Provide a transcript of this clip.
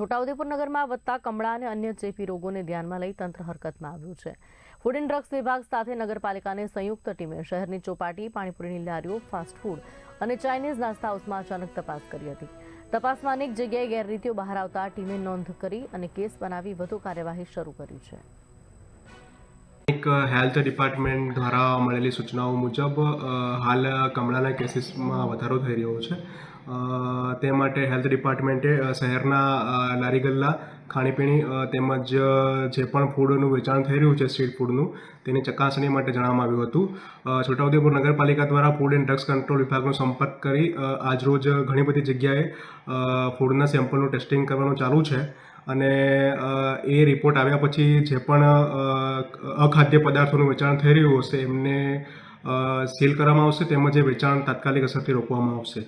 છોટાઉદેપુર નગરમાં વધતા કમળા અને અન્ય ચેપી રોગોને ધ્યાનમાં લઈ તંત્ર હરકતમાં આવ્યું છે. ફૂડ એન્ડ ડ્રગ્સ વિભાગ સાથે નગરપાલિકાની સંયુક્ત ટીમે શહેરની ચોપાટી, પાણીપુરીની લારીઓ ફાસ્ટફૂડ અને ચાઇનીઝ નાસ્તા હાઉસમાં અચાનક તપાસ કરી હતી. તપાસમાં અનેક જગ્યાએ ગેરરીતિઓ બહાર આવતા ટીમે નોંધ કરી અને કેસ બનાવી વધુ કાર્યવાહી શરૂ કરી છે. એક હેલ્થ ડિપાર્ટમેન્ટ દ્વારા મળેલી સૂચનાઓ મુજબ હાલ કમળાના કેસીસમાં વધારો થઈ રહ્યો છે. તે માટે હેલ્થ ડિપાર્ટમેન્ટે શહેરના લારી ગલ્લા ખાણીપીણી તેમજ જે પણ ફૂડનું વેચાણ થઈ રહ્યું છે, સ્ટ્રીટ ફૂડનું, તેની ચકાસણી માટે જણાવવામાં આવ્યું હતું. છોટાઉદેપુર નગરપાલિકા દ્વારા ફૂડ એન્ડ ડ્રગ્સ કંટ્રોલ વિભાગનો સંપર્ક કરી આજરોજ ઘણી બધી જગ્યાએ ફૂડના સેમ્પલનું ટેસ્ટિંગ કરવાનું ચાલુ છે. અને એ રિપોર્ટ આવ્યા પછી જે પણ અખાદ્ય પદાર્થોનું વેચાણ થઈ રહ્યું હશે, એમને સીલ કરવામાં આવશે તેમજ એ વેચાણ તાત્કાલિક અસરથી રોકવામાં આવશે.